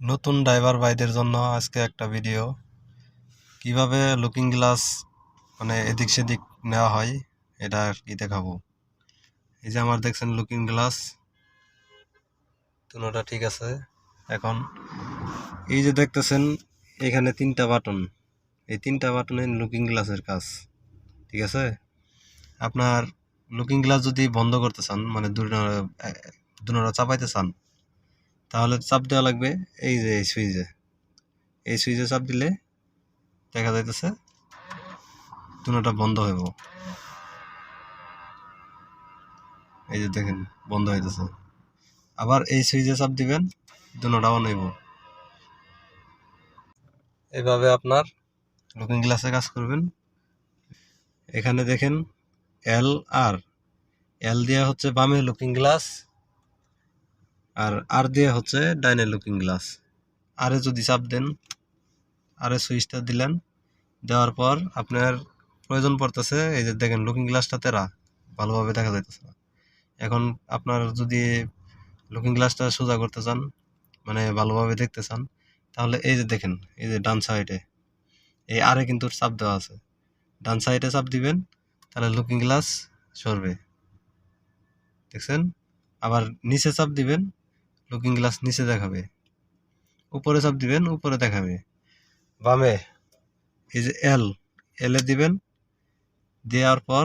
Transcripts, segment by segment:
নতুন ড্রাইভার ভাইদের জন্য আজকে একটা ভিডিও কীভাবে লুকিং গ্লাস মানে এদিক সেদিক নেওয়া হয়, এটা আর কি দেখাবো। এই যে আমার দেখছেন লুকিং গ্লাস তুনোটা ঠিক আছে। এখন এই যে দেখতেছেন, এখানে তিনটা বাটন এই তিনটা বাটনে লুকিং গ্লাসের কাজ, ঠিক আছে? আপনার লুকিং গ্লাস যদি বন্ধ করতে চান মানে দুনোটা চাপাইতে চান তাহলে চাপ দেওয়া লাগবে এই যে, এই সুইচে। এই সুইচে চাপ দিলে দেখা যাইতেছে দুনোটা বন্ধ হইব এই যে দেখেন, বন্ধ হইতেছে। আবার এই সুইচে চাপ দিবেন, দুনোটা অন হইব। এভাবে আপনার লুকিং গ্লাসে কাজ করবেন। এখানে দেখেন এল আর এল দিয়ে হচ্ছে বামে লুকিং গ্লাস আর আর দিয়ে হচ্ছে ডাইনে লুকিং গ্লাস আরে যদি চাপ দেন, আরে সুইচটা দিলেন, দেওয়ার পর আপনার প্রয়োজন পড়তেছে, এই যে দেখেন লুকিং গ্লাসটা তেরা, ভালোভাবে দেখা যাইতেছে না। এখন আপনার যদি লুকিং গ্লাসটা সোজা করতে চান মানে ভালোভাবে দেখতে চান, তাহলে এই যে দেখেন, এই যে ডান সাইডে এই আরে কিন্তু চাপ দেওয়া আছে। ডান সাইডে চাপ দিবেন, তাহলে লুকিং গ্লাস সরবে। দেখছেন? আবার নিচে চাপ দিবেন লুকিং গ্লাস নিচে দেখাবে। উপরে চাপ দিবেন, উপরে দেখাবে। বামে এই যে এল এলে দিবেন। দেওয়ার পর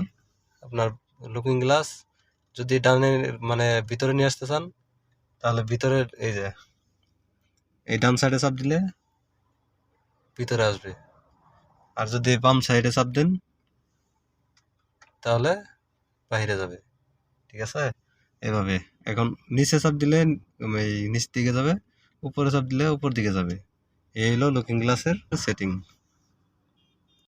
আপনার লুকিং গ্লাস যদি ডানে মানে ভিতরে নিয়ে আসতে চান, তাহলে ভিতরে এই যে, এই ডান সাইডে চাপ দিলে ভিতরে আসবে। আর যদি বাম সাইডে চাপ দেন, তাহলে বাইরে যাবে। ঠিক আছে? এভাবে। এখন নিচে চাপ দিলে এই নিচ দিকে যাবে, উপরে চাপ দিলে উপর দিকে যাবে। এই হলো লুকিং গ্লাসের সেটিং